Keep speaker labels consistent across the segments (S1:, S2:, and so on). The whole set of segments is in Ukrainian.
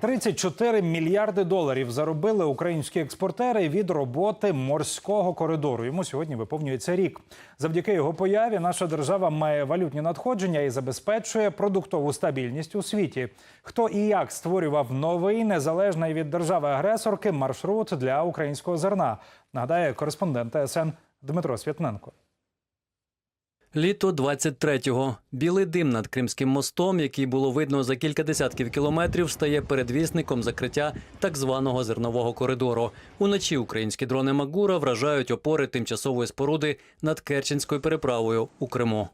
S1: 34 мільярди доларів заробили українські експортери від роботи морського коридору. Йому сьогодні виповнюється рік. Завдяки його появі наша держава має валютні надходження і забезпечує продуктову стабільність у світі. Хто і як створював новий незалежний від держави-агресорки маршрут для українського зерна? Нагадає кореспондент ТСН Дмитро Святненко.
S2: Літо 23-го. Білий дим над Кримським мостом, який було видно за кілька десятків кілометрів, стає передвісником закриття так званого зернового коридору. Уночі українські дрони Магура вражають опори тимчасової споруди над Керченською переправою у Криму.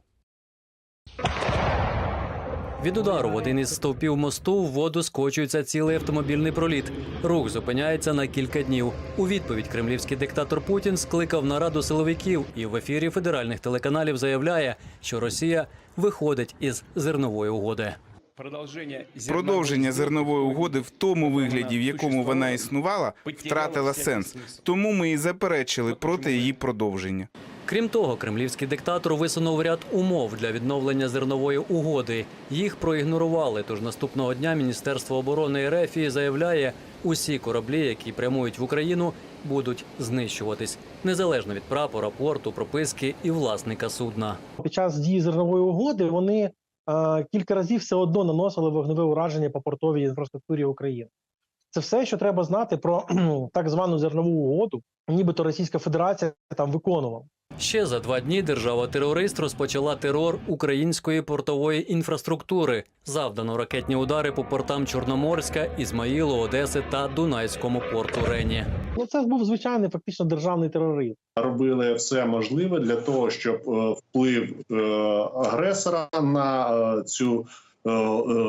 S2: Від удару в один із стовпів мосту в воду скочується цілий автомобільний проліт. Рух зупиняється на кілька днів. У відповідь кремлівський диктатор Путін скликав нараду силовиків і в ефірі федеральних телеканалів заявляє, що Росія виходить із зернової угоди.
S3: Продовження зернової угоди в тому вигляді, в якому вона існувала, втратила сенс. Тому ми і заперечили проти її продовження.
S2: Крім того, кремлівський диктатор висунув ряд умов для відновлення зернової угоди. Їх проігнорували. Тож наступного дня Міністерство оборони РФ заявляє, усі кораблі, які прямують в Україну, будуть знищуватись незалежно від прапора, порту, прописки і власника судна.
S4: під час дії зернової угоди вони е, кілька разів все одно наносили вогневе ураження по портовій інфраструктурі України. Це все, що треба знати про так звану зернову угоду, нібито Російська Федерація там виконувала.
S2: Ще за два дні держава-терорист розпочала терор української портової інфраструктури. Завдано ракетні удари по портам Чорноморська, Ізмаїлу, Одеси та Дунайському порту Рені.
S4: Ну це був звичайний фактично державний тероризм.
S5: робили все можливе для того, щоб е, вплив е, агресора на е, цю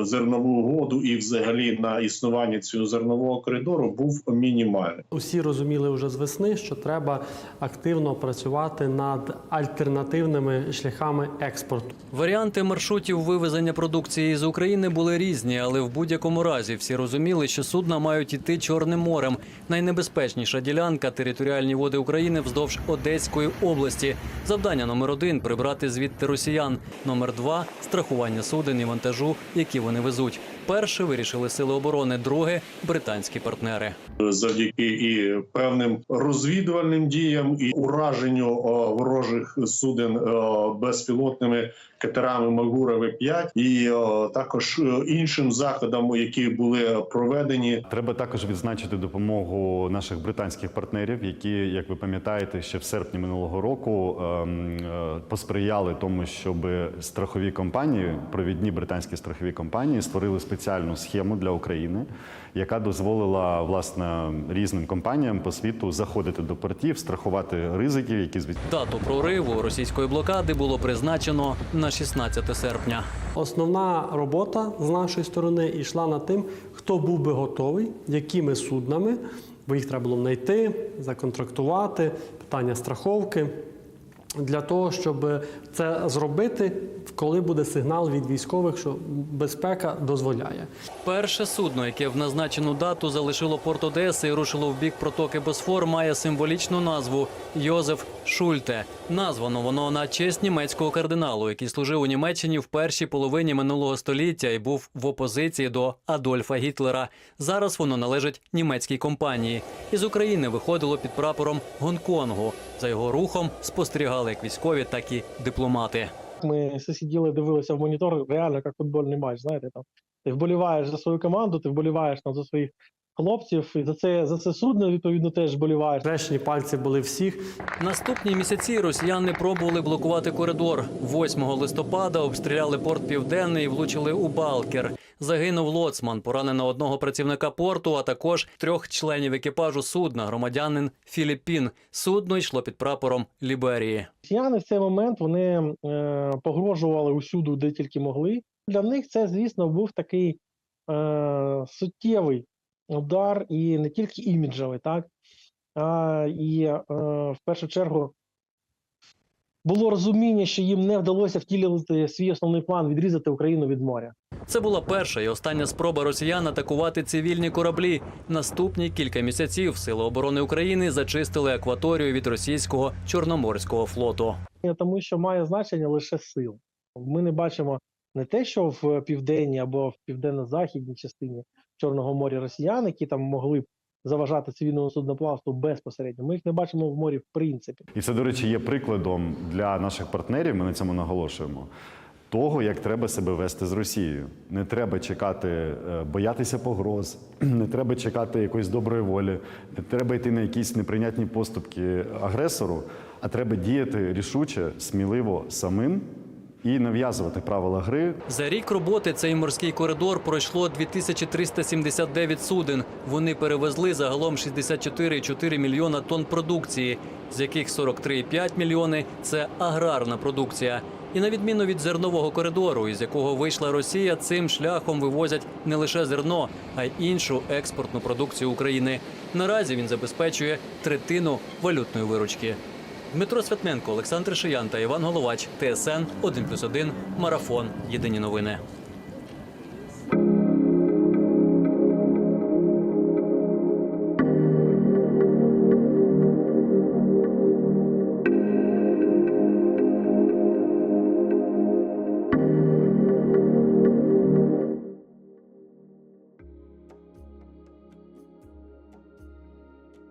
S5: зернову угоду і, взагалі, на існування цього зернового коридору був мінімальний.
S6: Усі розуміли вже з весни, що треба активно працювати над альтернативними шляхами експорту.
S2: Варіанти маршрутів вивезення продукції з України були різні, але в будь-якому разі всі розуміли, що судна мають іти Чорним морем. Найнебезпечніша ділянка територіальні води України вздовж Одеської області. Завдання номер один прибрати звідти росіян. Номер два страхування суден і вантажу, які вони везуть. Перше вирішили сили оборони, друге британські партнери.
S5: завдяки і певним розвідувальним діям і ураженню е, ворожих суден е, безпілотними катерами Магура В5 і е, також іншим заходам, які були проведені
S7: Треба також відзначити допомогу наших британських партнерів, які, як ви пам'ятаєте, ще в серпні минулого року ем, е, посприяли тому, щоб страхові компанії, провідні британські страхові компанії, створили спеціальну схему для України, яка дозволила власне різним компаніям по світу заходити до портів, страхувати ризики, які звідти.
S2: Дату прориву російської блокади було призначено на 16 серпня.
S6: Основна робота з нашої сторони йшла над тим, хто був би готовий, якими суднами, бо їх треба було знайти, законтрактувати, питання страховки. Для того, щоб це зробити, коли буде сигнал від військових, що безпека дозволяє.
S2: Перше судно, яке в назначену дату залишило порт Одеси і рушило в бік протоки Босфор, має символічну назву Йозеф Шульте. Названо воно на честь німецького кардиналу, який служив у Німеччині в першій половині минулого століття і був в опозиції до Адольфа Гітлера. Зараз воно належить німецькій компанії. Із України виходило під прапором Гонконгу. За його рухом спостерігали як військові, так і дипломати.
S4: Ми сиділи, дивилися в монітор, реально як футбольний матч. Знаєте, там ти вболіваєш за свою команду, ти вболіваєш там за своїх хлопців, і за це за це судно відповідно теж вболіваєш.
S6: Хрещені пальці були всіх.
S2: Наступні місяці росіяни пробували блокувати коридор. 8 листопада обстріляли порт Південний і влучили у Балкер. Загинув лоцман, поранено одного працівника порту, а також трьох членів екіпажу судна, громадянин Філіппін. Судно йшло під прапором Ліберії.
S4: Росіяни в цей момент вони е, погрожували усюди, де тільки могли. Для них це, звісно, був такий е, суттєвий удар, і не тільки іміджевий, так а і е, в першу чергу було розуміння, що їм не вдалося втілювати свій основний план відрізати Україну від моря.
S2: Це була перша і остання спроба росіян атакувати цивільні кораблі. Наступні кілька місяців Сили оборони України зачистили акваторію від російського чорноморського флоту.
S4: тому що має значення лише сил. Ми не бачимо не те, що в південній або в південно-західній частині Чорного моря росіян, які там могли б заважати цивільному судноплавству безпосередньо. Ми їх не бачимо в морі в принципі.
S7: І це, до речі, є прикладом для наших партнерів. Ми на цьому наголошуємо. Того, як треба себе вести з Росією, не треба чекати, е, боятися погроз, не треба чекати якоїсь доброї волі, не треба йти на якісь неприйнятні поступки агресору, а треба діяти рішуче, сміливо самим і нав'язувати правила гри
S2: За рік роботи цей морський коридор пройшло 2379 суден. Вони перевезли загалом 64,4 мільйона тонн продукції, з яких 43,5 мільйони – це аграрна продукція. І на відміну від зернового коридору, із якого вийшла Росія, цим шляхом вивозять не лише зерно, а й іншу експортну продукцію України. Наразі він забезпечує третину валютної виручки. Дмитро Святменко, Олександр Шиян та Іван Головач. ТСН 1+,1, Марафон. Єдині новини.